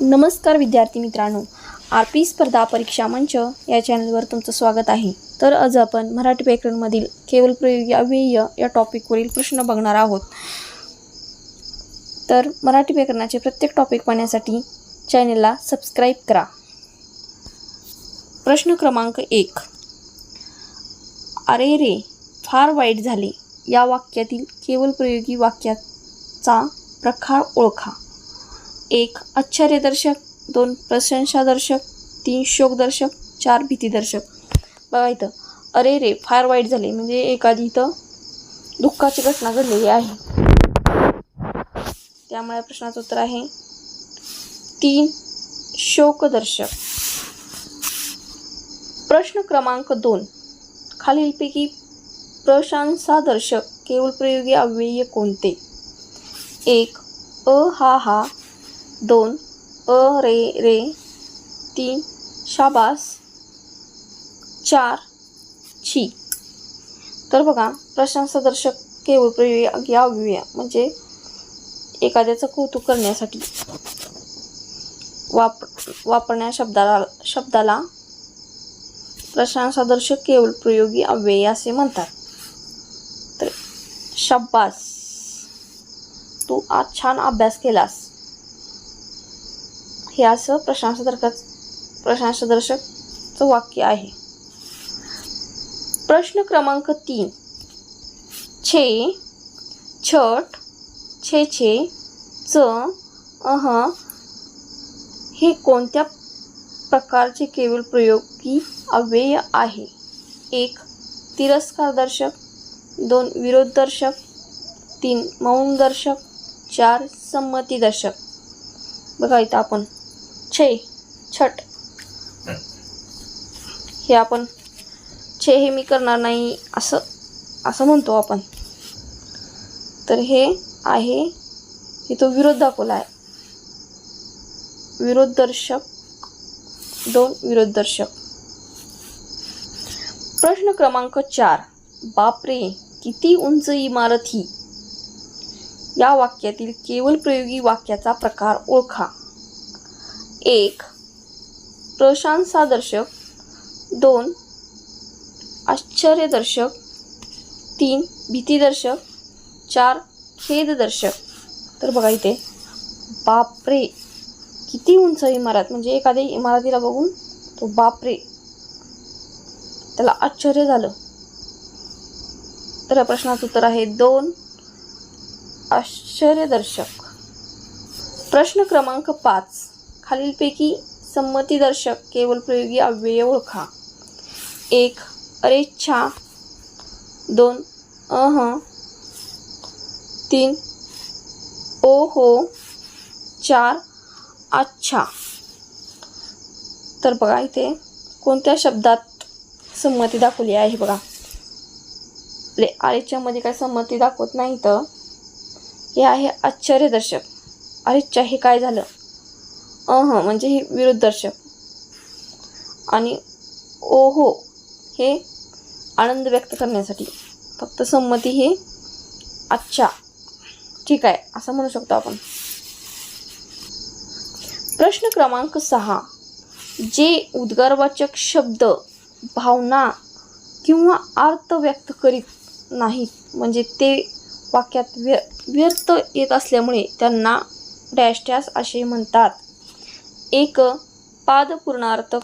नमस्कार विद्यार्थी मित्रांनो. आर पी स्पर्धा परीक्षा मंच या चॅनलवर तुमचं स्वागत आहे. तर आज आपण मराठी व्याकरणमधील केवळ प्रयोगी अव्यय या टॉपिकवरील प्रश्न बघणार आहोत. तर मराठी व्याकरणाचे प्रत्येक टॉपिक पाहण्यासाठी चॅनलला सबस्क्राईब करा. प्रश्न क्रमांक एक. अरे रे फार वाईट झाले. या वाक्यातील केवळ प्रयोगी वाक्याचा प्रकार ओळखा. एक आश्चर्यदर्शक दोन प्रशंसादर्शक तीन शोकदर्शक चार भीतीदर्शक. बघा इथं. अरे रे फार वाईट झाले. म्हणजे एखादी इथं दुःखाची घटना घडलेली आहे. त्यामुळे प्रश्नाचं उत्तर आहे तीन शोकदर्शक. प्रश्न क्रमांक दोन. खालीलपैकी प्रशंसादर्शक केवळ प्रयोगी अव्यय कोणते? एक अ हा हा. दोन अ रे रे. तीन शाबास. चार छी. तर बघा प्रशंसादर्शक केवळ प्रयोगी अव्यया म्हणजे एखाद्याचं कौतुक करण्यासाठी. वाप वापरण्या शब्दाला शब्दाला प्रशंसादर्शक केवळ प्रयोगी अव्यय असे म्हणतात. तर शब्बास तू आज छान अभ्यास केलास. हे असं प्रशंसादर्शक प्रशंसादर्शकचं वाक्य आहे. प्रश्न क्रमांक तीन. छे छट छे छे च अह हे कोणत्या प्रकारचे केवळ प्रयोगी अव्यय आहे? एक तिरस्कारदर्शक दोन विरोधदर्शक तीन मौनदर्शक चार संमतीदर्शक बघा इथं आपण छे छट. हे आपण छे हे मी करणार नाही असं असं म्हणतो आपण. तर हे आहे हे तो विरोध दाखवला आहे. विरोधदर्शक दोन विरोधदर्शक. प्रश्न क्रमांक चार. बापरे किती उंच इमारत ही. या वाक्यातील केवळ प्रयोगी वाक्याचा प्रकार ओळखा. एक. प्रशंसादर्शक दोन. आश्चर्यदर्शक. तीन. भीतीदर्शक. चार. खेददर्शक. तर बघा इथे बापरे किती उंच इमारत म्हणजे एखाद्या इमारतीला बघून तो बापरे. त्याला आश्चर्य झालं. तर या प्रश्नाचं उत्तर आहे दोन. आश्चर्यदर्शक. प्रश्न क्रमांक पाच. खालीलपैकी संमतीदर्शक केवळ प्रयोगी अव्यय ओळखा. एक अरेच्छा. दोन अह. तीन ओ हो चार अच्छा तर बघा इथे कोणत्या शब्दात संमती दाखवली आहे बघा. ले आरेच्यामध्ये काय संमती दाखवत नाही तर हे आहे आश्चर्यदर्शक. अरेच्छा हे काय झालं? अह म्हणजे हे विरुद्धदर्शक. आणि ओहो हे आनंद व्यक्त करण्यासाठी. फक्त संमती हे अच्छा ठीक आहे असं म्हणू शकतो आपण. प्रश्न क्रमांक सहा. जे उद्गारवाचक शब्द भावना किंवा अर्थ व्यक्त करीत नाहीत म्हणजे ते वाक्यात व्य व्यर्थ येत असल्यामुळे त्यांना डॅश डॅश असे म्हणतात. एक पादपूर्णार्थ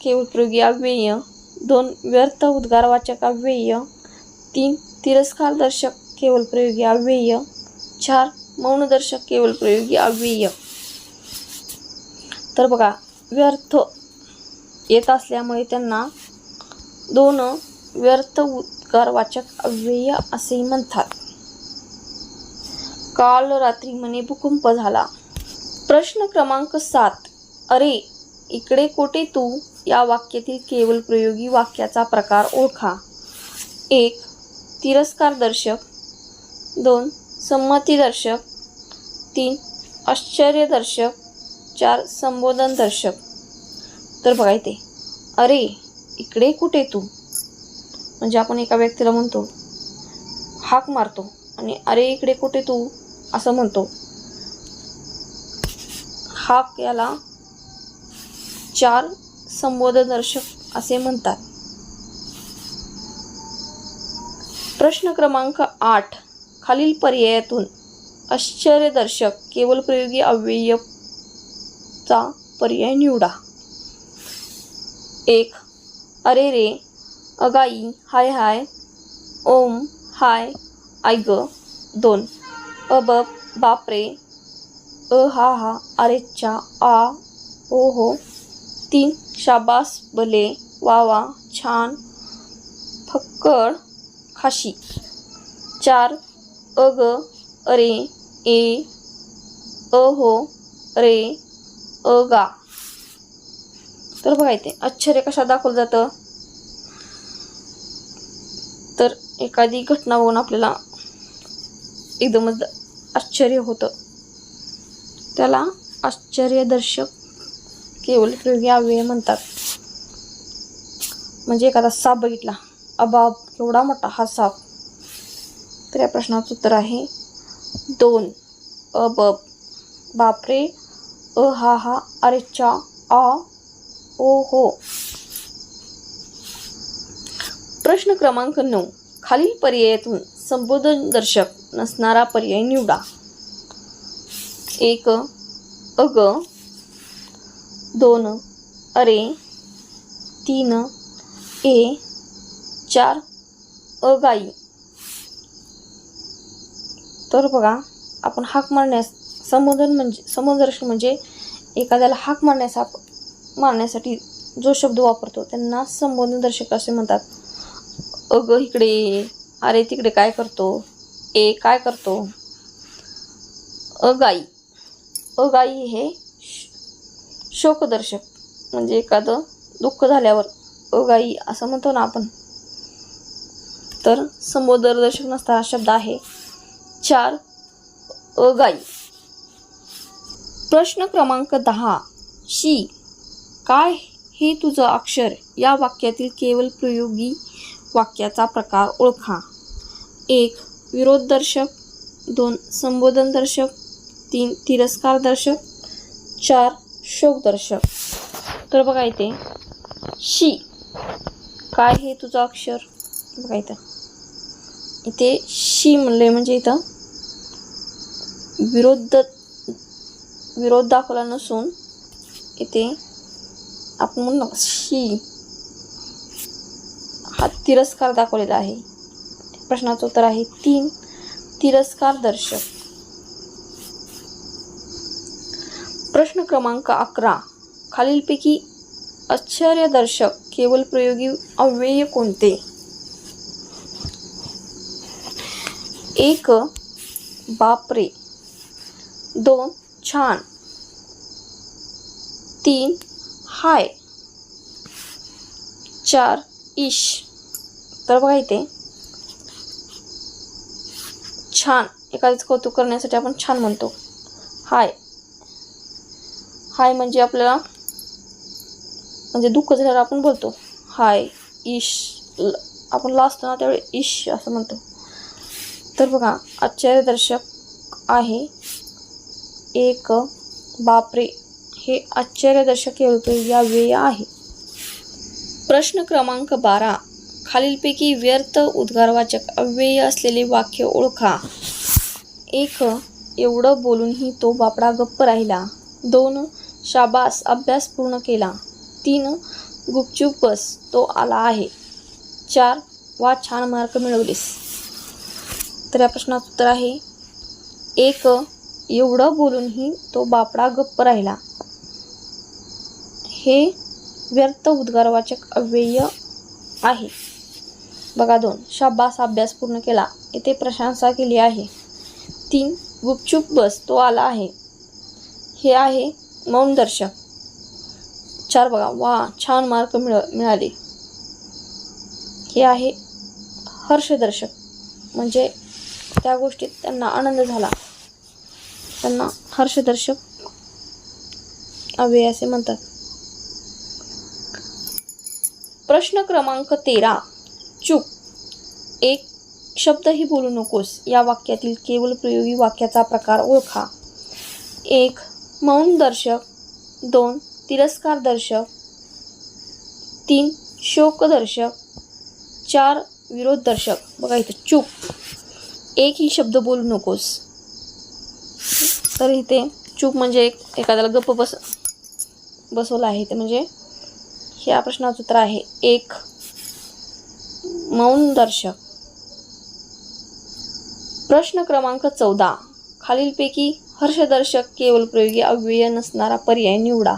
के उपयोगी अव्यय दोन व्यर्थ उद्गारवाचक अव्यय तीन तिरस्कारदर्शक केवल प्रयोगी अव्यय चार मौनदर्शक केवल प्रयोगी अव्यय. तर बघा व्यर्थ येत असल्यामुळे त्यांना दोन व्यर्थ उद्गारवाचक अव्यय असेही म्हणतात. काल रात्री म्हणे भूकंप झाला. प्रश्न क्रमांक सात. अरे इकडे कोठे तू? या वाक्यातील केवळ प्रयोगी वाक्याचा प्रकार ओळखा. एक तिरस्कारदर्शक दोन संमतीदर्शक तीन आश्चर्यदर्शक चार संबोधनदर्शक तर बघा इथे. अरे इकडे कुठे तू? म्हणजे आपण एका व्यक्तीला म्हणतो हाक मारतो आणि अरे इकडे कुठे तू? असं म्हणतो. हाक याला चार संबोधदर्शक असे म्हणतात. प्रश्न क्रमांक आठ खालील पर्यायातून आश्चर्यदर्शक केवळ प्रयोगी अव्ययचा पर्याय निवडा. एक अरे रे अगाई हाय हाय ओम हाय आय ग दोन अब बापरे अ हा हा अरेच्चा आ ओ हो तीन शाबास भले वा वा छान फक्कड खाशी. चार अग अरे ए अहो रे अ गा. तर बघा इथे आश्चर्य कशा दाखवलं जातं? तर एखादी घटना बघून आपल्याला एकदमच आश्चर्य होतं. त्याला आश्चर्यदर्शक केवल प्रयोगी अव्यय म्हणतात. म्हणजे एखादा साप बघितला. अबाब केवढा मोठा हा साप. तर या प्रश्नाचं उत्तर आहे दोन. अबब. बापरे. अ हा हा. अरेच्चा आ ओ हो. प्रश्न क्रमांक नऊ. खालील पर्यायातून संबोधनदर्शक नसणारा पर्याय निवडा. एक अग. दोन अरे तीन ए चार अगाई. तर बघा आपण हाक मारण्यास संबोधन म्हणजे संबोधन म्हणजे एखाद्याला हाक मारण्यास आप मारण्यासाठी जो शब्द वापरतो त्यांना संबोधनदर्शक असे म्हणतात. अग इकडे अरे तिकडे काय करतो? ए काय करतो? अगाई. अगाई हे शोकदर्शक म्हणजे एखादं दुःख झाल्यावर अगाई असं म्हणतो ना आपण. तर संबोधनदर्शक नसताना शब्द आहे चार अगाई प्रश्न क्रमांक दहा शी काय हे तुझं अक्षर? या वाक्यातील केवळ प्रयोगी वाक्याचा प्रकार ओळखा. एक विरोधदर्शक. दोन संबोधनदर्शक. तीन तिरस्कारदर्शक. चार शोकदर्शक. तर बघा इथे शी. काय हे तुझं अक्षर? बघा इथं. इथे शी म्हणले म्हणजे इथं विरोध विरोध दाखवला नसून इथे आपण म्हणू शी. हा तिरस्कार दाखवलेला आहे. प्रश्नाचं उत्तर आहे तीन. तिरस्कार दर्शक. प्रश्न क्रमांक अकरा. खालीलपैकी आश्चर्यदर्शक केवळ प्रयोगी अव्यय कोणते? एक बापरे. दोन छान. तीन हाय. चार इश तर बघा इथे. छान. एखाद्याचं कौतुक करण्यासाठी आपण छान म्हणतो. हाय. हाय म्हणजे आपल्याला म्हणजे दुःख झाल्यावर आपण बोलतो हाय इश ल- आपण लाजतो ना त्यावेळी इश असं म्हणतो. तर बघा आश्चर्यदर्शक आहे एक बापरे हे आश्चर्यदर्शक या व्यय आहे. प्रश्न क्रमांक बारा खालीलपैकी व्यर्थ उद्गारवाचक अव्यय असलेले वाक्य ओळखा. एक एवढं बोलूनही तो बापडा गप्प राहिला. दोन शाबास अभ्यास पूर्ण केला. तीन गुपचूप बस तो आला आहे. चार वा छान मार्क मिळवलीस. तर या प्रश्नाचं उत्तर आहे एक एवढं बोलूनही तो बापडा गप्प राहिला. हे व्यर्थ उद्गारवाचक अव्यय आहे. बघा दोन शाबास अभ्यास पूर्ण केला. येथे प्रशंसा केली आहे. तीन गुपचूप बस तो आला आहे. हे आहे मौन दर्शक चार बघा. वा छान मार्क मिळ मिळाले. हे आहे हर्षदर्शक. म्हणजे त्या गोष्टीत त्यांना आनंद झाला. त्यांना हर्षदर्शक अव्यय असे म्हणतात. प्रश्न क्रमांक तेरा. चूक. एक शब्दही बोलू नकोस. या वाक्यातील केवळ प्रयोगी वाक्याचा प्रकार ओळखा. एक मौन दर्शक दोन तिरस्कार दर्शक तीन शोक दर्शक चार विरोध दर्शक. बघा इथं चूप एकही शब्द बोलू नकोस. तर इथे चूप म्हणजे एक एखाद्याला गप्प बस बसवलं आहे ते म्हणजे ह्या प्रश्नाचं उत्तर आहे. एक मौन दर्शक. प्रश्न क्रमांक चौदा. खालीलपैकी हर्षदर्शक केवळ प्रयोगी अव्यय नसणारा पर्याय निवडा.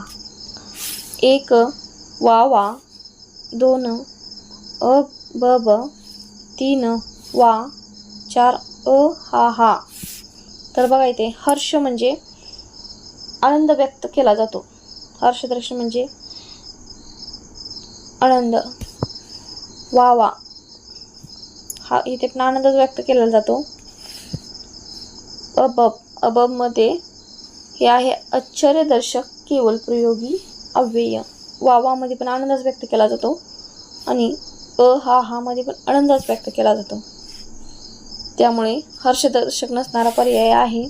एक वा वा. दोन अ ब ब. तीन वा. चार अ हा हा. तर बघा इथे हर्ष म्हणजे आनंद व्यक्त केला जातो. हर्षदर्श म्हणजे आनंद. वा वा. हा इथे पण आनंदच व्यक्त केला जातो. अबब अबबमध्ये हे आहे आश्चर्यदर्शक केवळ प्रयोगी अव्यय. वावामध्ये पण आनंदच व्यक्त केला जातो आणि अ हा हामध्ये पण आनंदच व्यक्त केला जातो. त्यामुळे हर्षदर्शक नसणारा पर्याय आहे.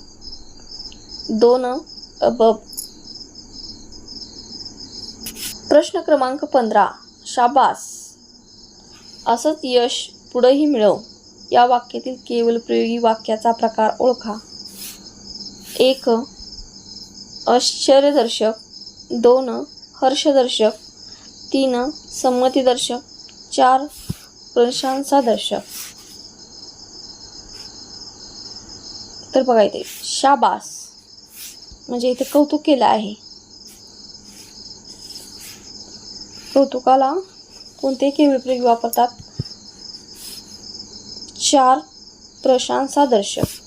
दोन अबब. प्रश्न क्रमांक पंधरा. शाबास. असंच यश पुढंही मिळव. या वाक्यातील केवळ प्रयोगी वाक्याचा प्रकार ओळखा. एक आश्चर्यदर्शक दोन हर्षदर्शक तीन संमतीदर्शक चार प्रशंसादर्शक. तर बघा इथे शाबास. म्हणजे इथे कौतुक केलं आहे. कौतुकाला कोणते केवळ वापरतात? चार प्रशंसादर्शक.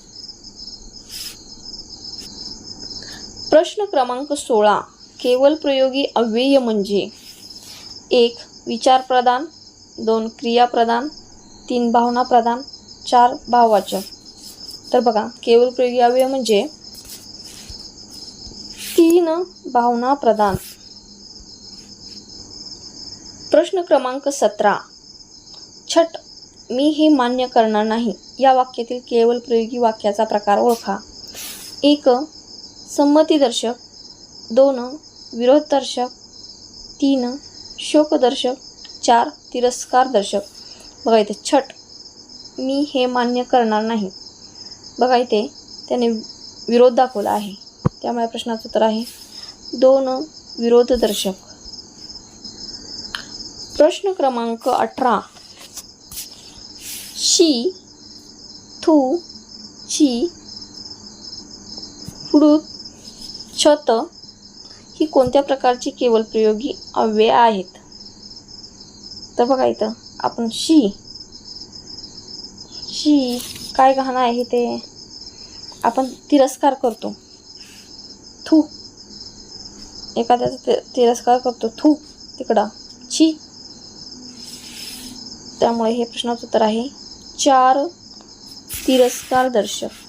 प्रश्न क्रमांक सोळा केवळ प्रयोगी अव्यय म्हणजे? एक विचार प्रदान दोन क्रियाप्रदान तीन भावना प्रदान चार भाववाचक. तर बघा केवळ प्रयोगी अव्यय म्हणजे? तीन भावना प्रदान प्रश्न क्रमांक सतरा. छट मी हे मान्य करणार नाही. या वाक्यातील केवळ प्रयोगी वाक्याचा प्रकार ओळखा. एक संमतीदर्शक दोन विरोधदर्शक तीन शोकदर्शक चार तिरस्कारदर्शक. बघा इथे छट. मी हे मान्य करणार नाही. बघा इथे त्याने विरोध दाखवला आहे. त्यामुळे प्रश्नाचं उत्तर आहे दोन विरोधदर्शक. प्रश्न क्रमांक अठरा. शी थू ची फुडूत छत ही कोणत्या प्रकारची केवळ प्रयोगी अव्यय आहेत? तर बघा इथं आपण शी. शी काय गहाण आहे ते? आपण तिरस्कार करतो. थू. एखाद्याचा तिरस्कार करतो. थू. तिकडं. छी त्यामुळे हे प्रश्नाचं उत्तर आहे चार तिरस्कार दर्शक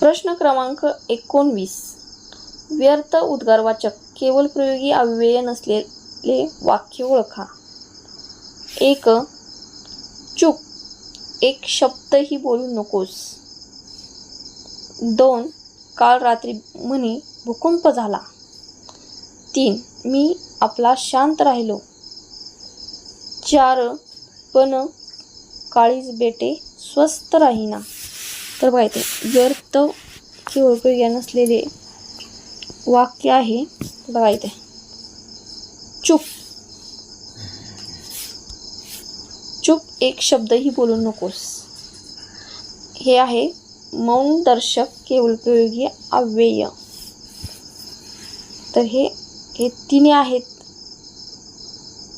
प्रश्न क्रमांक एकोणवीस. व्यर्थ उद्गारवाचक केवळ प्रयोगी अव्यय नसलेले वाक्य ओळखा. एक चूक. एक शब्दही बोलू नकोस. दोन काल रात्री म्हणे भूकंप झाला. तीन मी आपला शांत राहिलो. चार पण काळीज बेटे स्वस्त राहीना. तर बघा इथे व्यर्थ किंवा उपयोगी नसलेले वाक्य आहे. बघा इथे. चूप. चूप एक शब्दही बोलू नकोस. हे आहे मौन दर्शक केवळ प्रयोगी अव्यय. तर हे हे तिन्ही आहेत.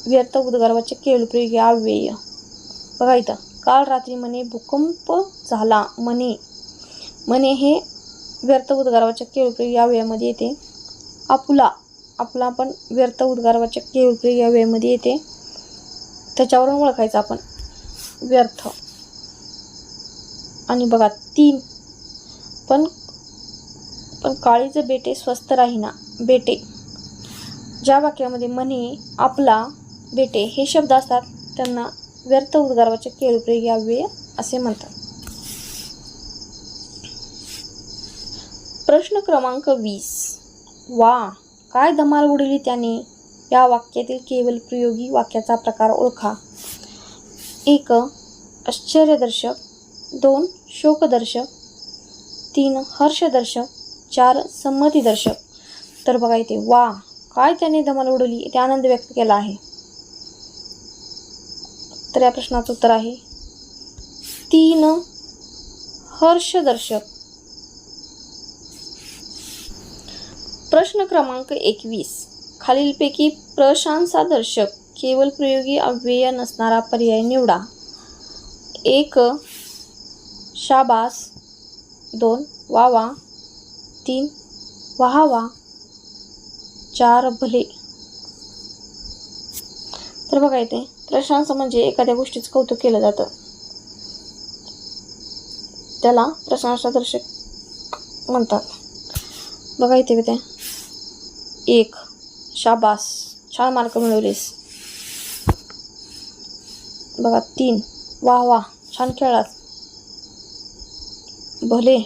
व्यर्थ उद्गारवाचे केवळ प्रयोगी अव्यय. बघा इथं. काल रात्री म्हणे भूकंप झाला. म्हणे म्हणे हे व्यर्थ उद्गारवाचक केवळ या वेळेमध्ये येते. आपुला आपला पण व्यर्थ उद्गारवाचक केवळ या वेळेमध्ये येते. त्याच्यावरून ओळखायचं आपण. व्यर्थ. आणि बघा तीन. पण पण काळीचं बेटे स्वस्त राहीना. बेटे. ज्या वाक्यामध्ये म्हणे आपला बेटे हे शब्द असतात त्यांना व्यर्थ उद्गारवाचे केळप्रयोगी अव्यय असे म्हणतात. प्रश्न क्रमांक वीस. वा काय धमाल उडली त्याने? या वाक्यातील केवल प्रयोगी वाक्याचा प्रकार ओळखा. एक आश्चर्यदर्शक. दोन शोकदर्शक. तीन हर्षदर्शक. चार संमतीदर्शक. तर बघा इथे वा काय त्याने धमाल उडवली ते आनंद व्यक्त केला आहे. तर या प्रश्नाचं उत्तर आहे. तीन हर्षदर्शक. प्रश्न क्रमांक एकवीस. खालीलपैकी प्रशंसादर्शक केवळ प्रयोगी अव्यय नसणारा पर्याय निवडा. एक शाबास. दोन वा वा तीन वाहावा. चार भले. तर बघा इथे. प्रशंसा म्हणजे एखाद्या गोष्टीचं कौतुक केलं जातं. त्याला प्रशंसादर्शक म्हणतात. बघा इथे ते एक. शाबास. छान मार्क मिळवलेस. बघा तीन. वा वा. छान खेळलास. भले.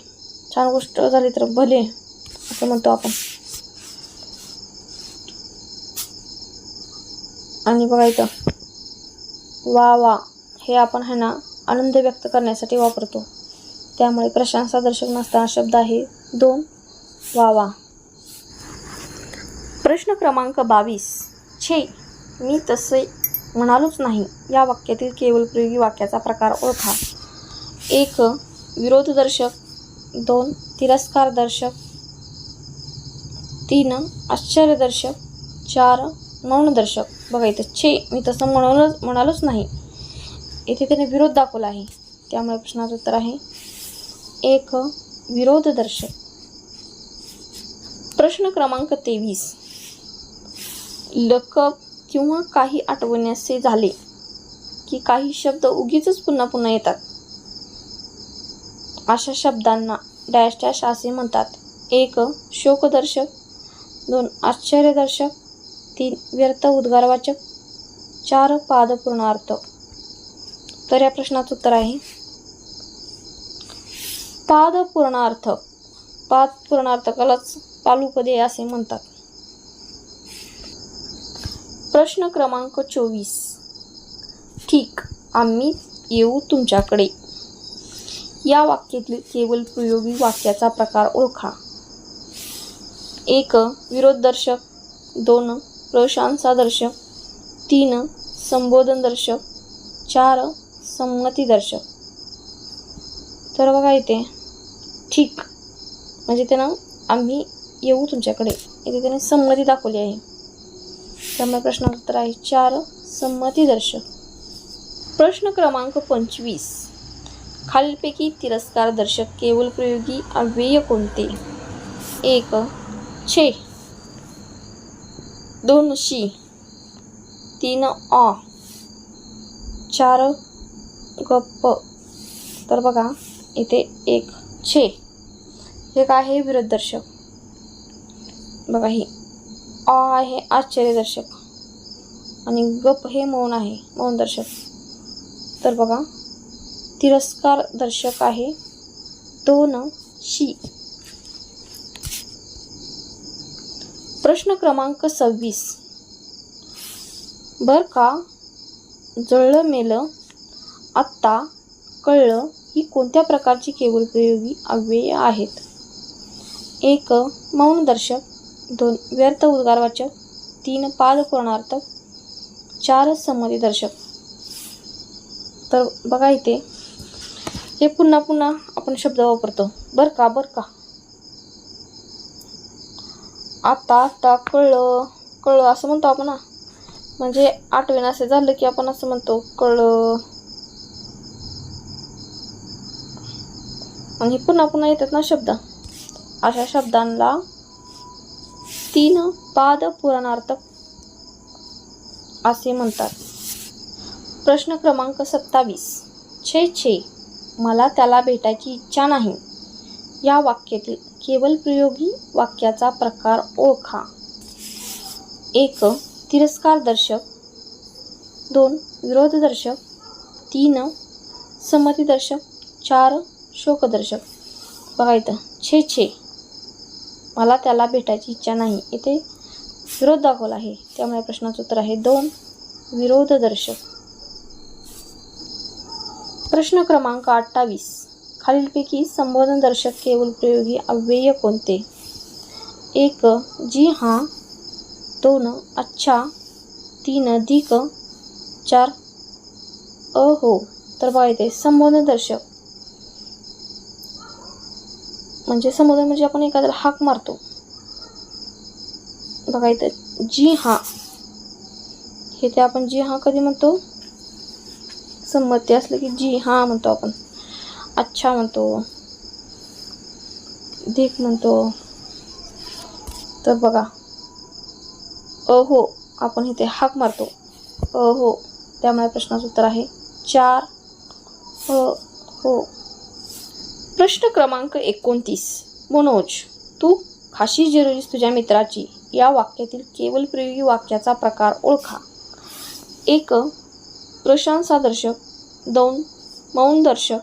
छान गोष्ट झाली तर भले असं म्हणतो आपण. आणि बघा इथं. वा वा हे आपण ह्यांना ना आनंद व्यक्त करण्यासाठी वापरतो. त्यामुळे प्रशंसादर्शक नसताना शब्द आहे दोन वा वा. प्रश्न क्रमांक बावीस. छे मी तसे म्हणालोच नाही. या वाक्यातील केवळ प्रयोगी वाक्याचा प्रकार ओळखा. एक विरोधदर्शक दोन तिरस्कारदर्शक तीन आश्चर्यदर्शक चार मौनदर्शक. बघा इथं छे मी तसं म्हणालोच म्हणालोच नाही. इथे त्याने विरोध दाखवला आहे. त्यामुळे प्रश्नाचं उत्तर आहे एक विरोधदर्शक. प्रश्न क्रमांक तेवीस. लकब किंवा काही आठवण्याचे झाले की काही शब्द उगीच पुन्हा पुन्हा येतात. अशा शब्दांना डॅश डॅश असे म्हणतात. एक शोकदर्शक दोन आश्चर्यदर्शक तीन व्यर्थ उद्गारवाचक चार पादपूर्णार्थ तर या प्रश्नाचं उत्तर आहे. पादपूर्णार्थ पाद पूर्णार्थकालाच पालुपदे असे म्हणतात. प्रश्न क्रमांक चोवीस. ठीक आम्ही येऊ तुमच्याकडे. या वाक्यातील केवळ प्रयोगी वाक्याचा प्रकार ओळखा. एक विरोधदर्शक. दोन प्रशंसादर्शक तीन संबोधनदर्शक चार संमतीदर्शक तर बघा इथे ठीक म्हणजे त्यानं आम्ही येऊ तुमच्याकडे. इथे त्याने संमती दाखवली आहे. त्यामुळे प्रश्नाचं उत्तर आहे चार संमतीदर्शक प्रश्न क्रमांक पंचवीस. खालीलपैकी तिरस्कार दर्शक केवळ प्रयोगी अव्यय कोणते? एक छे. दोन शी. तीन अ चार गप्प. तर बघा इथे एक छे. हे काय आहे? विरोधदर्शक. बघा ही अ आहे आश्चर्यदर्शक. आणि गप हे मौन आहे मौनदर्शक. तर बघा तिरस्कार दर्शक आहे दोन शी. प्रश्न क्रमांक सव्वीस. बर का? जळलं मेलं. आत्ता कळलं ही कोणत्या प्रकारची केवळ प्रयोगी अव्यय आहेत? एक मौनदर्शक. दोन व्यर्थ उद्गारवाचक. तीन पादपूर्णार्थक. चार संमतीदर्शक. तर बघा इथे. हे पुन्हा पुन्हा आपण शब्द वापरतो. बर का? बर का? आता आता कळलं कळलं असं म्हणतो आपण ना म्हणजे आठवेन असं झालं की आपण असं म्हणतो कळलं. आणि पुन्हा पुन्हा येतात ना शब्द. अशा शब्दांना तीन पाद पुराणार्थक असे म्हणतात. प्रश्न क्रमांक सत्तावीस. छे छे. मला त्याला भेटायची इच्छा नाही. या वाक्यातील केवल प्रयोगी वाक्याचा प्रकार ओळखा. एक तिरस्कारदर्शक दोन विरोधदर्शक तीन संमतीदर्शक चार शोकदर्शक बघा इथं छे छे. मला त्याला भेटायची इच्छा नाही. इथे विरोध दाखवला आहे. त्यामुळे प्रश्नाचं उत्तर आहे दोन विरोधदर्शक प्रश्न क्रमांक अठ्ठावीस. खालीलपैकी संबोधनदर्शक केवळ प्रयोगी अव्यय कोणते? एक जी हां दोन अच्छा तीन अधिक चार अ हो. तर बघा येते संबोधनदर्शक म्हणजे संबोधन म्हणजे आपण एखाद्याला हाक मारतो. बघा इथं जी हां हे ते आपण जी हां कधी म्हणतो? संमती असलं की जी हां म्हणतो आपण. अच्छा म्हणतो. देख म्हणतो. तर बघा. अ हो आपण इथे हाक मारतो. अ हो त्यामुळे प्रश्नाचं उत्तर आहे. चार. अ हो. प्रश्न क्रमांक एकोणतीस. मनोज तू खाशी जरुरीस तुझ्या मित्राची या वाक्यातील केवळ प्रयोगी वाक्याचा प्रकार ओळखा. एक प्रशंसादर्शक दोन मौनदर्शक.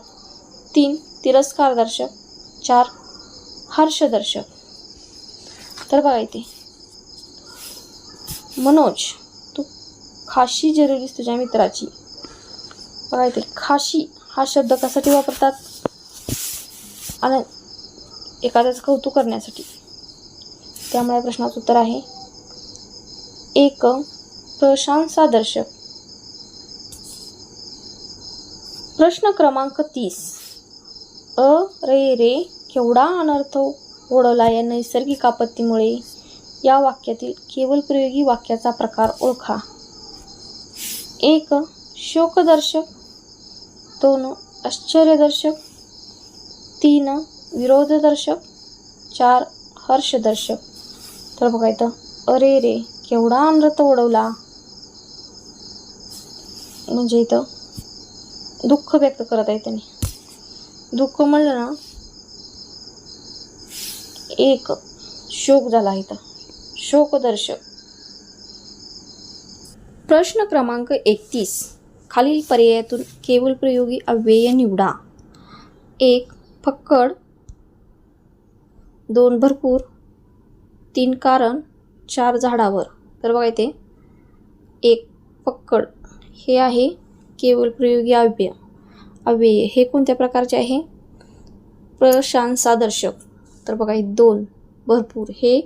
तीन तिरस्कारदर्शक चार हर्षदर्शक. तर बघा इथे. मनोज तू खाशी जरुरीस तुझ्या मित्राची. बघा इथे खाशी हा शब्द कशासाठी वापरतात? आणि एखाद्याचं कौतुक करण्यासाठी. त्यामुळे प्रश्नाचं उत्तर आहे. एक प्रशांसादर्शक. प्रश्न क्रमांक तीस. अ रे रे केवढा अनर्थ ओढवला या नैसर्गिक आपत्तीमुळे. या वाक्यातील केवळ प्रयोगी वाक्याचा प्रकार ओळखा. एक शोकदर्शक. दोन आश्चर्यदर्शक. तीन विरोधदर्शक. चार हर्षदर्शक. तर बघा इथं अरे रे केवढा अनर्थ ओढवला. म्हणजे इथं दुःख व्यक्त करत आहे त्यांनी. दुःख म्हणलं ना एक शोक झाला इथं. शोकदर्शक. प्रश्न क्रमांक एकतीस. खालील पर्यायातून केवळ प्रयोगी अव्यय निवडा. एक फक्कड. दोन भरपूर. तीन कारण. चार झाडावर. तर बघा इथे एक फक्कड. हे आहे केवळ प्रयोगी अव्यय. अव्यय हे कोणत्या प्रकारचे आहे? प्रशांसादर्शक. तर बघा हे दोन भरपूर. हे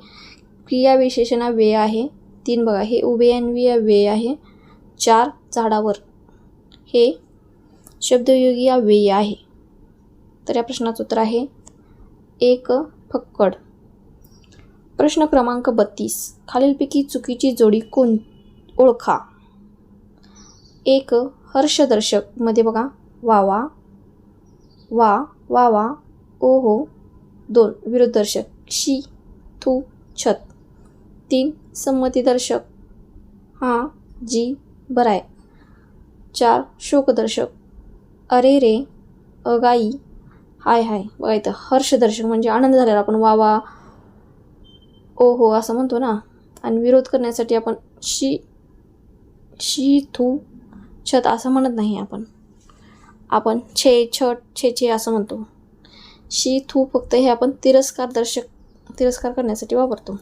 क्रियाविशेषण अव्यय आहे. तीन बघा हे उभयन्वी अव्यय आहे. चार झाडावर. हे शब्दयोगी अव्यय आहे. तर या प्रश्नाचं उत्तर आहे एक फक्कड. प्रश्न क्रमांक बत्तीस. खालीलपैकी चुकीची जोडी कोण ओळखा? एक हर्षदर्शकमध्ये बघा वा वा. वा वा वा. ओ हो दोन. विरुद्धदर्शक शी थू छत. तीन. संमतीदर्शक. हां जी बरं आहे. चार. शोकदर्शक. अरे रे. अगाई. हाय हाय. बघा इथं. हर्षदर्शक म्हणजे आनंद झालेला आपण. वा वा. ओ हो असं म्हणतो ना. आणि विरोध करण्यासाठी आपण शी शी थू छत असं म्हणत नाही आपण. आपण छे छट छे छे असं म्हणतो. शी थू फक्त हे आपण तिरस्कार दर्शक तिरस्कार करण्यासाठी वापरतो.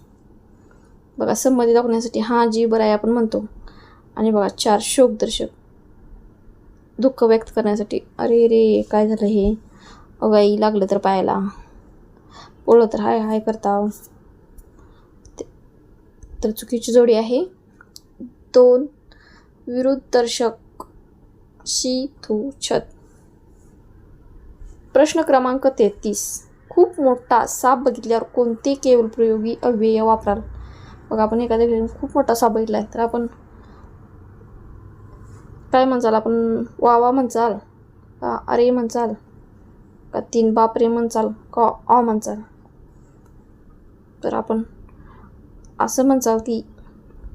बघा संमती दाखवण्यासाठी हां जी बरं आहे आपण म्हणतो. आणि बघा चार शोकदर्शक दुःख व्यक्त करण्यासाठी. अरे रे काय झालं हे? अगाई लागलं तर पायाला. बोललं तर हाय हाय करता. तर चुकीची जोडी आहे. दोन विरुद्ध दर्शक. शी थू छत. प्रश्न क्रमांक तेहतीस. खूप मोठा साप बघितल्यावर कोणते केवळ प्रयोगी अव्यय वापराल? बघा आपण एखाद्या ठिकाणी खूप मोठा साप बघितला आहे तर आपण काय म्हणचाल? आपण वावा म्हणचाल? का अरे म्हणचाल? का तीन बापरे म्हणचाल? का ऑ म्हणचाल? तर आपण असं म्हणचाल की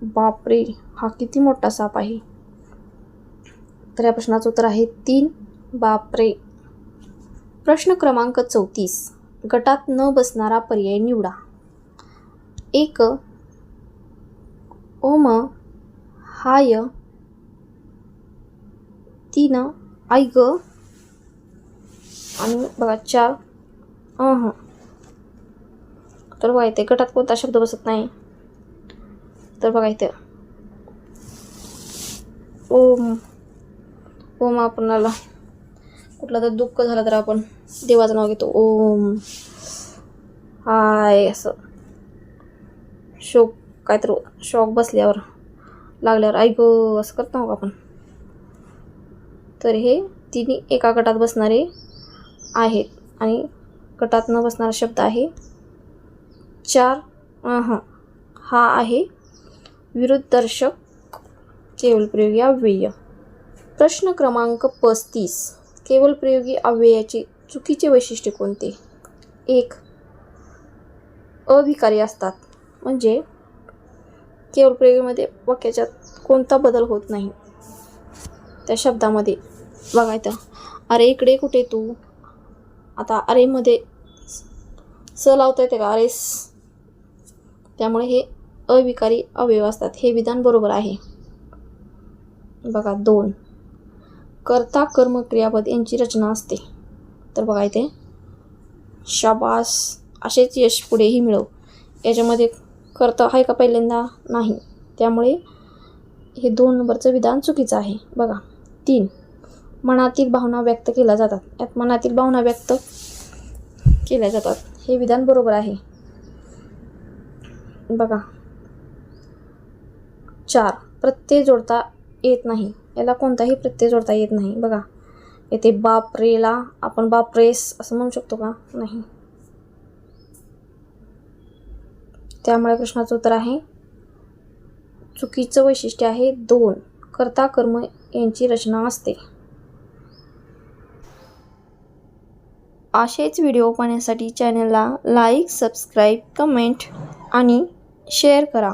बापरे हा किती मोठा साप आहे? तर या प्रश्नाचं उत्तर आहे तीन बापरे. प्रश्न क्रमांक चौतीस. गटात न बसणारा पर्याय निवडा. एक ओम हाय तीन आई ग आणि बघा चार. अह. तर बघा इथे गटात कोणता शब्द बसत नाही. तर बघा इथे. ओम. ओम आपणाला कुठला तर दुःख झालं तर आपण देवाचं नाव घेतो. ओम. हाय असं. शोक काय तर शॉक बसल्यावर लागल्यावर ऐक असं करत ना आपण. तर हे तिन्ही एका गटात बसणारे आहेत आणि गटात न बसणारा शब्द आहे चार हां हा आहे विरुद्धदर्शक या व्यय. प्रश्न क्रमांक पस्तीस. केवलप्रयोगी अव्ययाचे चुकीचे वैशिष्ट्य कोणते? एक अविकारी असतात. म्हणजे केवलप्रयोगीमध्ये वाक्याच्यात कोणता बदल होत नाही. त्या शब्दामध्ये बघायचं अरे इकडे कुठे तू? आता अरेमध्ये स लावता येते का? अरेस त्यामुळे हे अविकारी अवयव असतात. हे विधान बरोबर आहे. बघा दोन कर्ता कर्म क्रियापद यांची रचना असते. तर बघा इथे. शाबास. असेच यश पुढेही मिळव याच्यामध्ये कर्ता आहे का पहिल्यांदा? नाही. त्यामुळे हे दोन नंबरचं विधान चुकीचं आहे. बघा. तीन. मनातील भावना व्यक्त केल्या जातात. यात मनातील भावना व्यक्त केल्या जातात. हे विधान बरोबर आहे. बघा. चार. प्रत्यय जोडता येत नाही. याला कोणताही प्रत्यय जोडता येत नाही. बघा. येथे बापरेला आपण बापरेस असं म्हणू शकतो का? नाही. त्यामुळे प्रश्नाचं उत्तर आहे चुकीचं वैशिष्ट्य आहे दोन. कर्ता कर्म यांची रचना असते. असेच व्हिडिओ पाहण्यासाठी चॅनलला लाईक सबस्क्राईब कमेंट आणि शेअर करा.